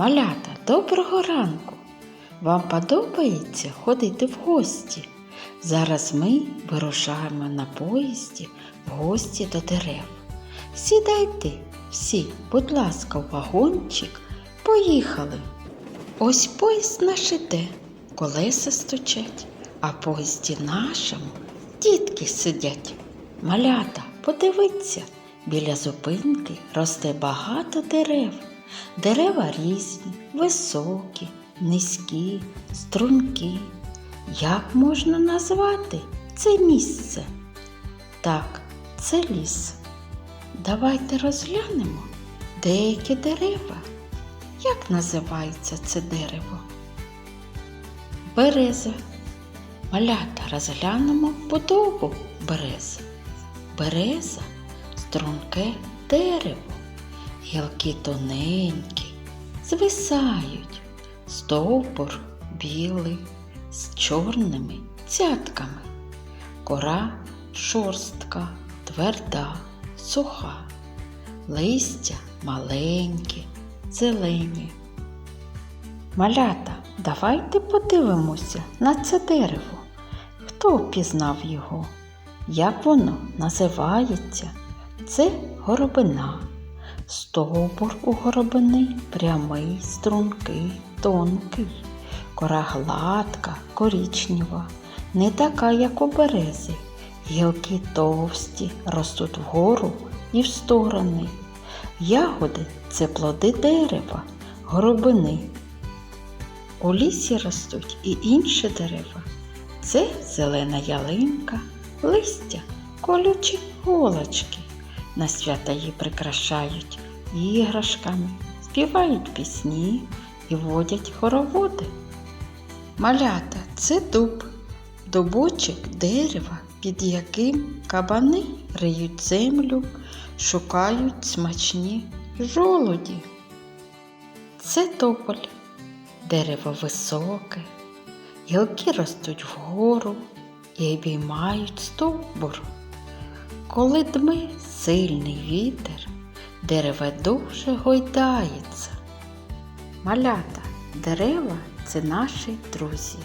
Малята, доброго ранку! Вам подобається ходити в гості? Зараз ми вирушаємо на поїзді в гості до дерев. Сідайте всі, будь ласка, в вагончик. Поїхали. Ось поїзд наш іде, колеса стучать, а поїзді нашому дітки сидять. Малята, подивіться, біля зупинки росте багато дерев. Дерева різні, високі, низькі, стрункі. Як можна назвати це місце? Так, це ліс. Давайте розглянемо деякі дерева. Як називається це дерево? Береза. Малята розглянемо будову берези. Береза струнке дерево. Гілки тоненькі, звисають, стовбур білий з чорними цятками. Кора шорстка, тверда, суха, листя маленькі, зелені. Малята, давайте подивимося на це дерево. Хто впізнав його? Як воно називається? Це горобина. Стовбур у горобини прямий, стрункий, тонкий, кора гладка, корічнева, не така, як у берези. Гілки товсті, ростуть вгору і в сторони. Ягоди це плоди дерева, горобини. У лісі ростуть і інші дерева. Це зелена ялинка, листя, колючі голочки. На свята її прикрашають іграшками, співають пісні і водять хороводи. Малята це дуб, дубочок дерева, під яким кабани риють землю, шукають смачні жолуді. Це тополь, дерево високе, гілки ростуть вгору і обіймають стовбур. Коли дме сильний вітер, дерева дуже гойдається. Малята, дерева це наші друзі.